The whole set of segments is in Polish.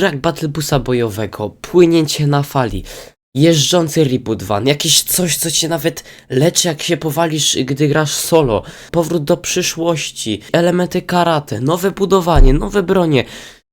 brak battlebusa bojowego, płynięcie na fali, jeżdżący reboot van, jakieś coś, co cię nawet leczy jak się powalisz, gdy grasz solo, powrót do przyszłości, elementy karate, nowe budowanie, nowe bronie,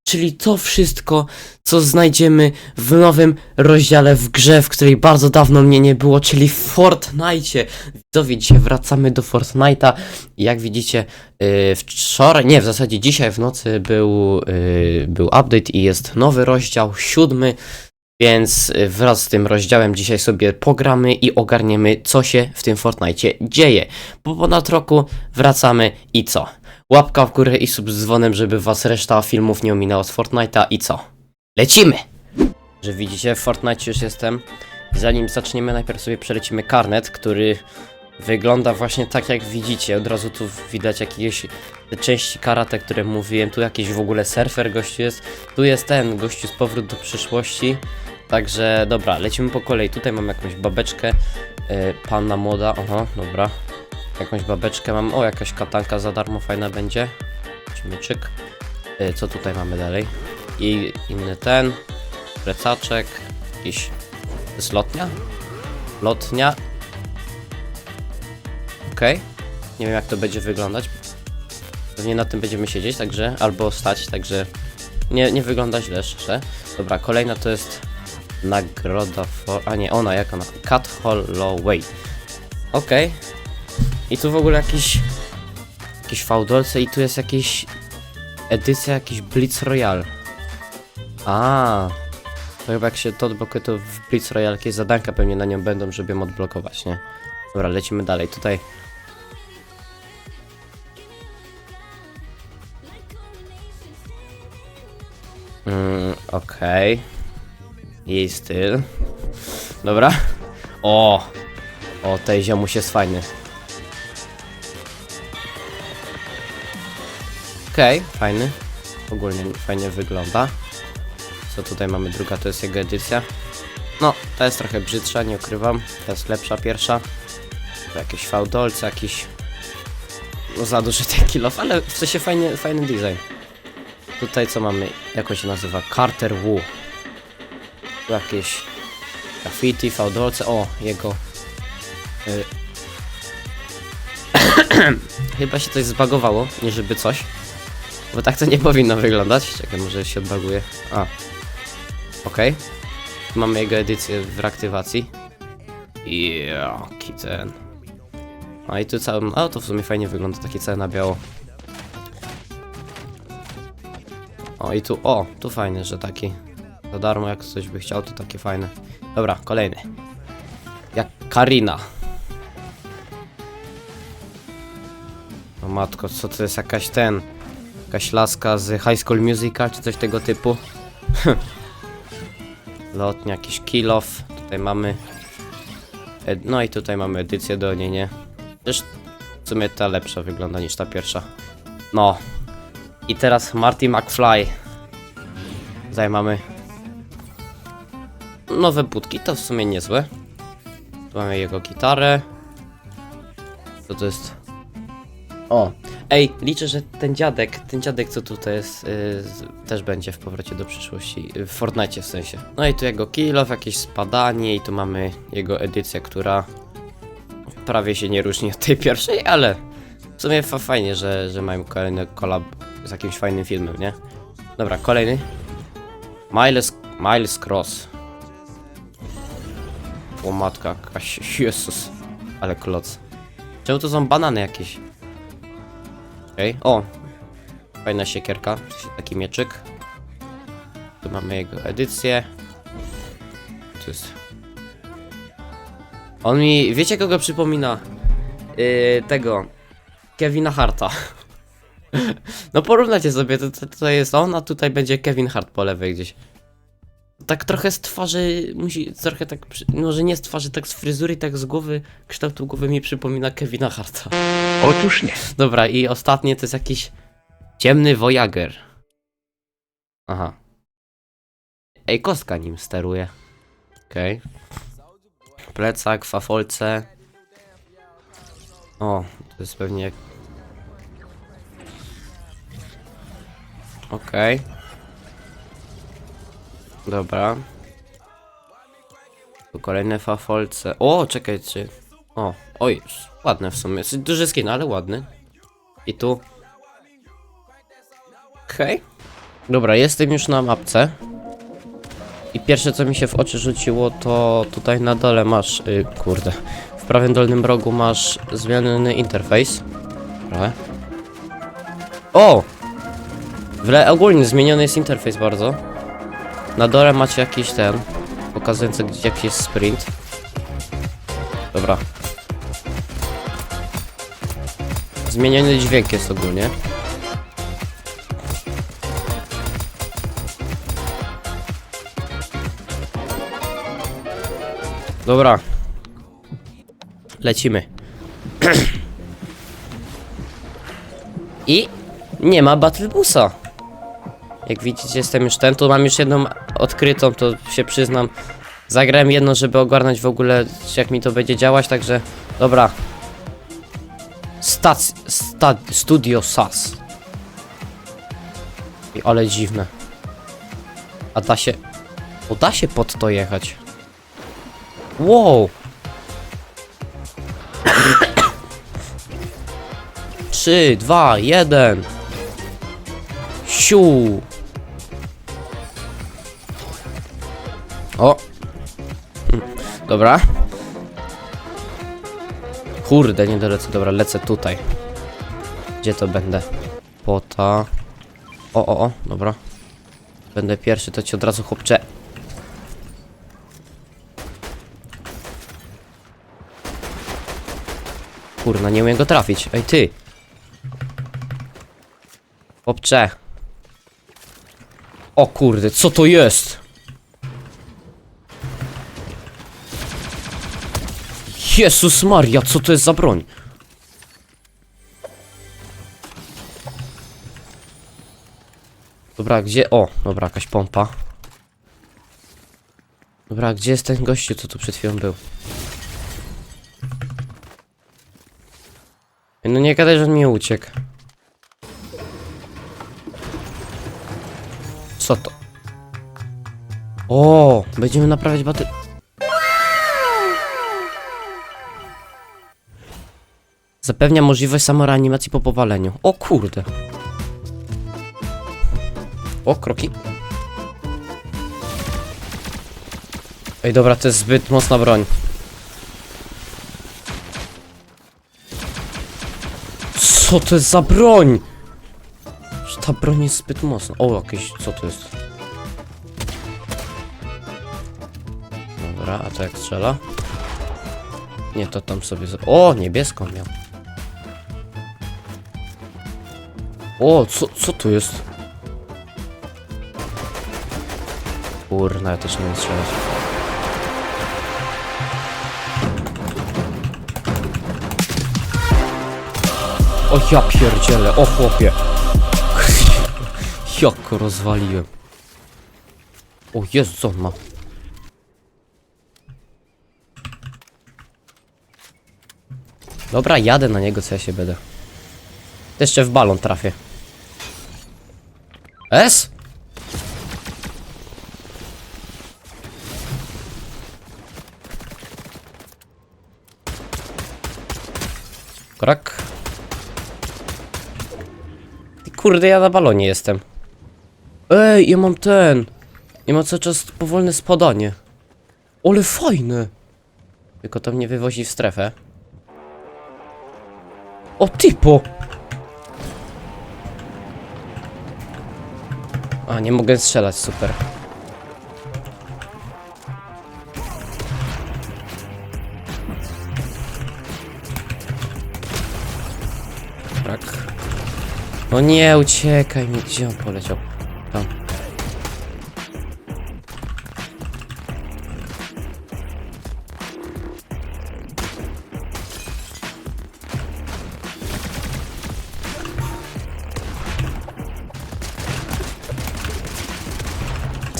czyli to wszystko, co znajdziemy w nowym rozdziale w grze, w której bardzo dawno mnie nie było, czyli w Fortnite. Widzowie, dzisiaj wracamy do Fortnite'a. Jak widzicie, yy, wczoraj, nie, w zasadzie dzisiaj w nocy był, yy, był update i jest nowy rozdział, siódmy. Więc y, wraz z tym rozdziałem dzisiaj sobie pogramy i ogarniemy, co się w tym Fortnite dzieje. Po ponad roku wracamy i co? Łapka w górę i sub z dzwonem, żeby was reszta filmów nie ominęła z Fortnite'a i co? Lecimy! Że widzicie, w Fortnite już jestem. Zanim zaczniemy, najpierw sobie przelecimy karnet, który wygląda właśnie tak jak widzicie. Od razu tu widać jakieś te części karate, które mówiłem. Tu jakiś w ogóle surfer gościu jest. Tu jest ten gościu z powrót do przyszłości. Także dobra, lecimy po kolei. Tutaj mam jakąś babeczkę. Yy, panna młoda, oho, dobra. Jakąś babeczkę mam. O, jakaś katanka za darmo fajna będzie. Mieczyk. Yy, co tutaj mamy dalej? I inny ten. Plecaczek. Jakiś. To jest lotnia? Lotnia. Okej. Nie wiem jak to będzie wyglądać. Pewnie na tym będziemy siedzieć, także. Albo stać, także. Nie, nie wygląda źle, szczerze. Dobra, kolejna to jest nagroda for... A nie, ona, jak ona? Cat Holloway. Okej. I tu w ogóle jakiś... Jakieś fałdolce i tu jest jakiś... Edycja jakiś Blitz Royale. A, To chyba jak się to odblokuje, to w Blitz Royale jakieś zadanka pewnie na nią będą, żeby ją odblokować, nie? Dobra, lecimy dalej. Tutaj... Mm, okej. Jej styl. Dobra. O! O, tej ziomuś jest fajny. Okej, fajny. Ogólnie fajnie wygląda. Co tutaj mamy? Druga to jest jego edycja. No, ta jest trochę brzydsza, nie ukrywam. Ta jest lepsza, pierwsza. To jakieś fałdolce, jakiś... No za duży ten kilof, ale w sensie fajny, fajny design. Tutaj co mamy? Jak się nazywa? Carter Wu. Jakieś graffiti, fałdolce. O, jego... Y... Chyba się coś zbagowało, nie żeby coś. Bo tak to nie powinno wyglądać. Czekaj, może się odbaguje. A. Okej. Tu Mamy jego edycję w reaktywacji. Jaki ten. A i tu całym. A to w sumie fajnie wygląda, takie całe na biało. O i tu. O, tu fajny, że taki. Za darmo, jak ktoś by chciał, to takie fajne. Dobra, kolejny. Jak Karina. O matko, co to jest jakaś ten. Jakaś laska z High School Musical, czy coś tego typu. Lotnia, jakiś kill off. Tutaj mamy. ed- No i tutaj mamy edycję do niej, nie? Też w sumie ta lepsza wygląda niż ta pierwsza. No. I teraz Marty McFly. Tutaj mamy. Nowe budki, to w sumie niezłe. Tu mamy jego gitarę. Co to jest? O, Ej, liczę, że ten dziadek, ten dziadek co tutaj jest, yy, też będzie w powrocie do przyszłości, yy, w Fortnite w sensie. No i tu jego kill off, jakieś spadanie i tu mamy jego edycję, która prawie się nie różni od tej pierwszej, ale w sumie fa fajnie, że, że mają kolejny collab z jakimś fajnym filmem, nie? Dobra, kolejny. Miles, Miles Cross. O matka, Jezus, ale kloc. Czemu to są banany jakieś? Okej, o! Fajna siekierka, taki mieczyk. Tu mamy jego edycję. Tu jest... On mi... Wiecie kogo przypomina? Yy, tego... Kevina Harta. no porównajcie sobie, to, to, to jest on, a tutaj będzie Kevin Hart po lewej gdzieś. Tak trochę z twarzy, musi, trochę tak, może nie z twarzy, tak z fryzury, tak z głowy, kształtu głowy mi przypomina Kevina Harta. Otóż nie. Dobra, i ostatnie to jest jakiś ciemny Voyager. Aha. Ej, kostka nim steruje. Okej. Plecak, fafolce. O, to jest pewnie... jak- Okej. Dobra. Tu kolejne fafolce. O, czekajcie. O, oj, ładne w sumie. Duży skin, ale ładny. I tu. Okej. Dobra, jestem już na mapce. I pierwsze co mi się w oczy rzuciło to tutaj na dole masz, y, kurde, w prawym dolnym rogu masz zmieniony interfejs. Dobra. O! W ogólnie zmieniony jest interfejs bardzo. Na dole macie jakiś ten, pokazujący gdzie jest sprint. Dobra. Zmieniony dźwięk jest ogólnie. Dobra. Lecimy. I nie ma Battle Busa. Jak widzicie, jestem już ten. Tu mam już jedną odkrytą, to się przyznam. Zagrałem jedno, żeby ogarnąć w ogóle, jak mi to będzie działać, także dobra. Stac, sta, studio SAS. Ale dziwne. A da się. O, da się pod to jechać. Wow! Trzy, dwa, jeden. Siu. O. Dobra. Kurde, nie dolecę. Dobra, lecę tutaj. Gdzie to będę? Pota. O, o, o, dobra. Będę pierwszy, to ci od razu chłopcze. Kurna, nie umiem go trafić. Ej, ty. Chłopcze. O kurde, co to jest? Jezus Maria, co to jest za broń? Dobra, gdzie? O, dobra, jakaś pompa. Dobra, gdzie jest ten gościu, co tu przed chwilą był? No nie gadaj, że on mi uciekł. Co to? O, będziemy naprawiać baterie. Zapewnia możliwość samoreanimacji po powaleniu. O kurde. O, kroki. Ej, dobra, to jest zbyt mocna broń. Co to jest za broń? Ta broń jest zbyt mocna. O, jakieś, co to jest? Dobra, a to jak strzela? Nie, to tam sobie... O, niebieską miał. O, co, co tu jest? Kurna, ja też nie strzelać. O ja pierdzielę, o chłopie. Jak rozwaliłem. O Jezu, co on ma? Dobra, jadę na niego, co ja się będę. Jeszcze w balon trafię. S? Krak. Kurde, ja na balonie jestem. Ej, ja mam ten. Ja mam cały czas powolne spadanie. Ale fajne. Tylko to mnie wywozi w strefę. O, typo! A, nie mogę strzelać, super. Tak. O nie, uciekaj mi, gdzie on poleciał?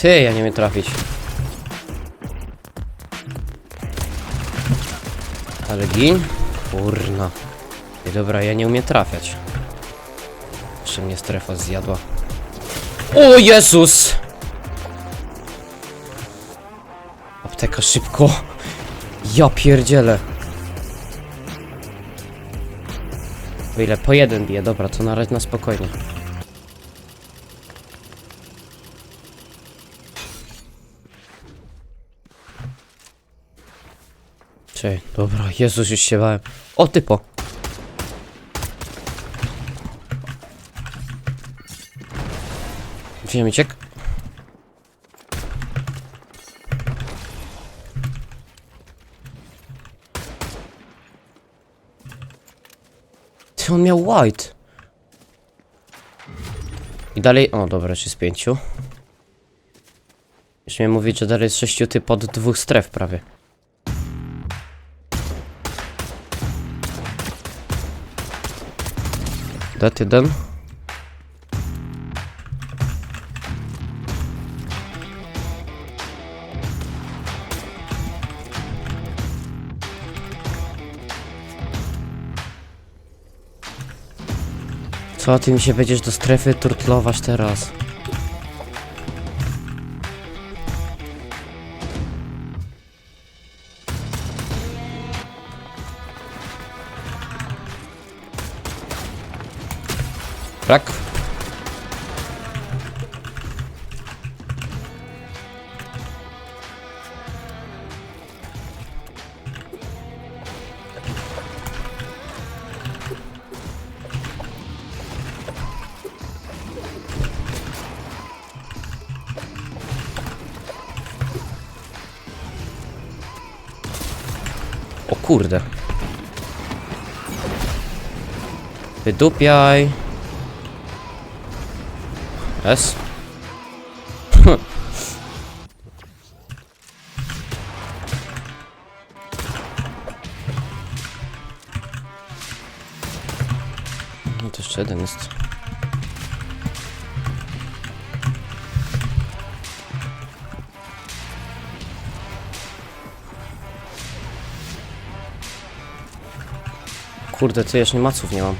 Ty, ja nie wiem trafić. Ale gin? Kurna. Ej, dobra, ja nie umiem trafiać. Jeszcze mnie strefa zjadła. O Jezus! Apteka szybko. Ja pierdzielę. O ile po jeden bije, dobra, to na razie na spokojnie. Czej, dobra, Jezus, już się bałem. O, typo. Wiem, ciek. Ty, on miał white. I dalej, o dobra, już jest pięciu. Już miałem mówić, że dalej jest sześciu typ od dwóch stref prawie. Dat jeden. Co ty mi się będziesz do strefy turtlować teraz? Brak. O kurde. Wydupiaj. S. No to jeszcze jeden jest. Kurde, ty jeszcze maców nie mam.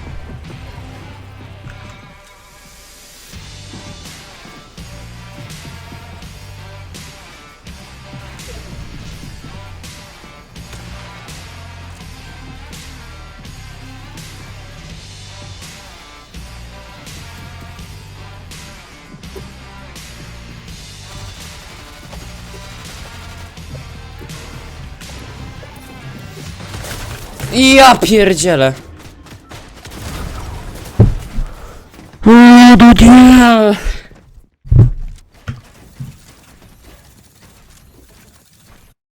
Ja pierdzielę. Nie.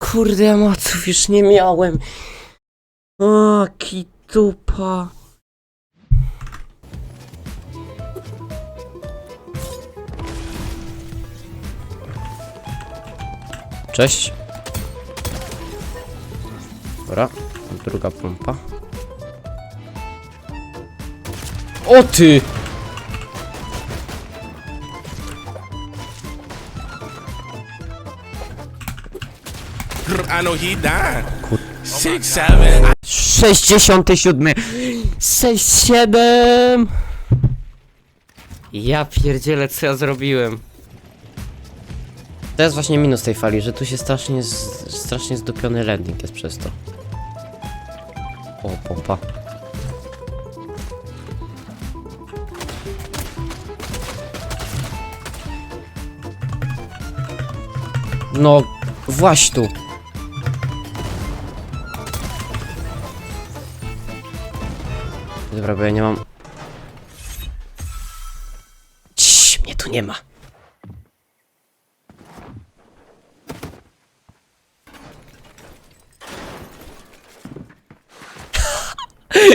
Kurde, ja maców już nie miałem. O, kitupa. Cześć. Dobra, druga pompa. O ty! I know he died. Six, seven. 67 67 Ja pierdzielę co ja zrobiłem To jest właśnie minus tej fali, że tu się strasznie z, strasznie zdupiony landing jest przez to O, pompa No, właśnie tu Dobra, bo ja nie mam. Ciii, mnie tu nie ma.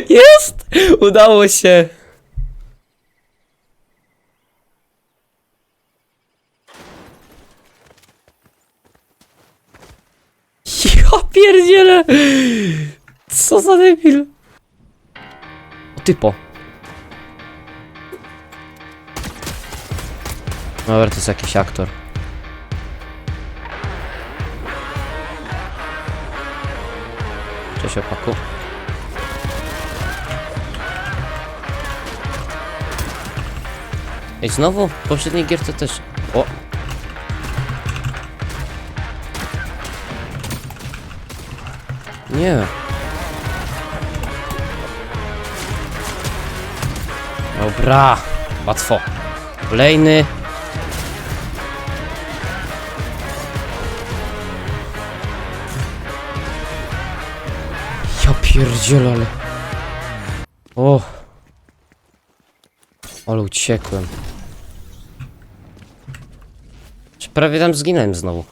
Jest! Udało się! Ja pierdzielę! Co za debil! O typo. Dobra, to jest jakiś aktor. Cześć opaku. Ej, znowu? W poprzedniej gierce też. O! Nie. Dobra. Łatwo. Kolejny. Ja pierdzielę, ale... Ale uciekłem. Prawie tam zginąłem znowu?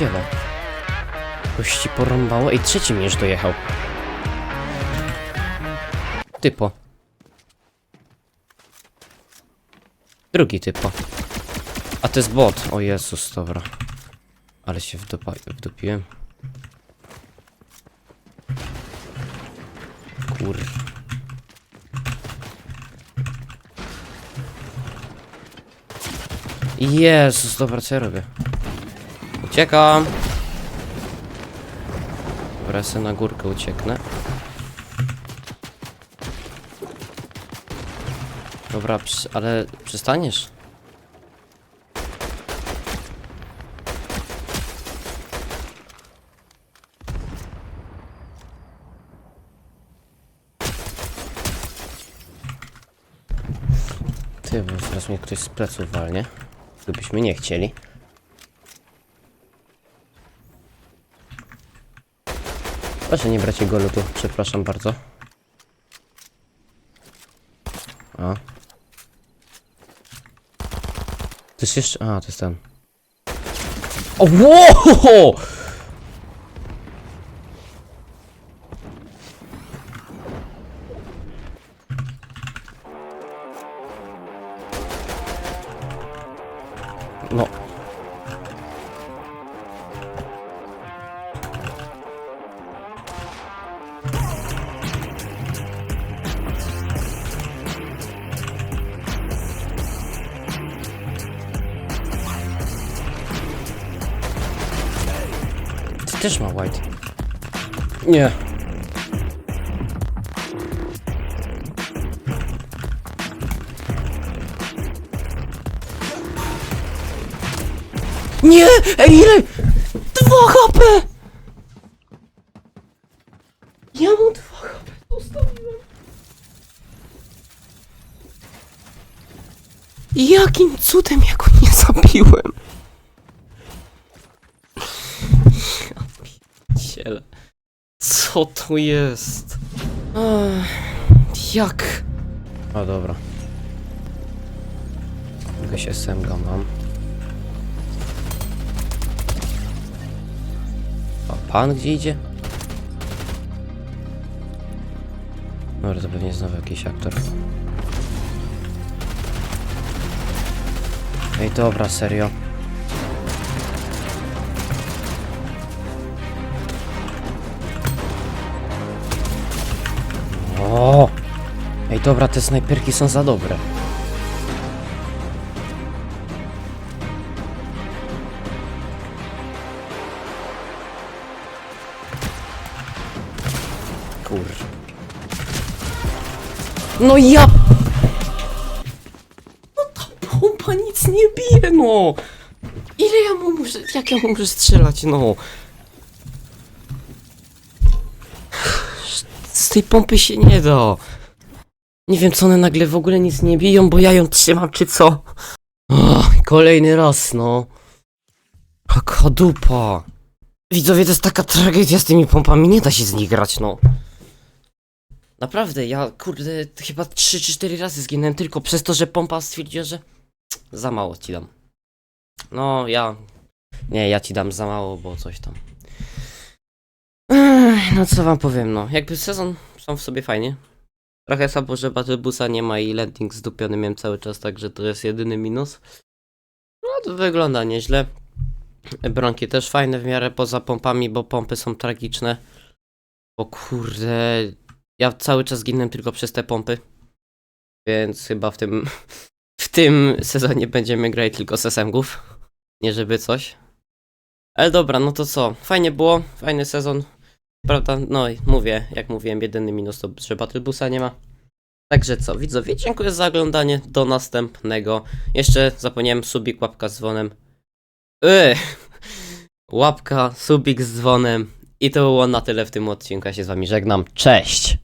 Pierdzielę. Kości porąbało. Ej, trzeci mi już dojechał. Typo. Drugi typo. A to jest bot. O Jezus, dobra. Ale się wdupiłem. Kur... Jezus, dobra, co ja robię? Uciekam! Dobra, sobie na górkę ucieknę. Dobra, ale przystaniesz? Ty, bo teraz mnie ktoś z pleców walnie. Gdybyśmy nie chcieli. Proszę nie brać jego lutu, przepraszam bardzo. A. To jest jeszcze... A, to jest ten. O, wow! Też ma white. Nie. Nie! Ej, ile? Dwa HP! Ja mu dwa HP zostawiłem. Jakim cudem ja go nie zabiłem? Pierdzielę. Co to jest? Ech, jak? O dobra. Jakaś SMG mam. A pan gdzie idzie? Dobra, to pewnie znowu jakiś aktor. Ej, dobra, serio. Dobra, te snajperki są za dobre. Kur... No ja... No ta pompa nic nie bije, no! Ile ja mu muszę... Jak ja mu muszę strzelać, no? Z tej pompy się nie da. Nie wiem, co one nagle w ogóle nic nie biją, bo ja ją trzymam, czy co? Och, kolejny raz, no. Jaka dupa. Widzowie, to jest taka tragedia z tymi pompami, nie da się z nich grać, no. Naprawdę, ja, kurde, chyba 3 czy 4 razy zginąłem tylko przez to, że pompa stwierdziła, że za mało ci dam. No, ja... Nie, ja ci dam za mało, bo coś tam. Ech, no co wam powiem, no. Jakby sezon sam w sobie fajnie. Trochę słabo, że Battlebusa nie ma i landing zdupiony miałem cały czas, także to jest jedyny minus. No to wygląda nieźle. Bronki też fajne w miarę poza pompami, bo pompy są tragiczne. O kurde, ja cały czas ginę tylko przez te pompy. Więc chyba w tym w tym sezonie będziemy grać tylko z SMGów. Nie żeby coś. Ale dobra, no to co? Fajnie było, fajny sezon. Prawda? No i mówię, jak mówiłem, jedyny minus to, że Battlebusa nie ma. Także co, widzowie, dziękuję za oglądanie. Do następnego. Jeszcze zapomniałem subik, łapka z dzwonem. Yy. Łapka, subik z dzwonem. I to było na tyle w tym odcinku. Ja się z wami żegnam. Cześć!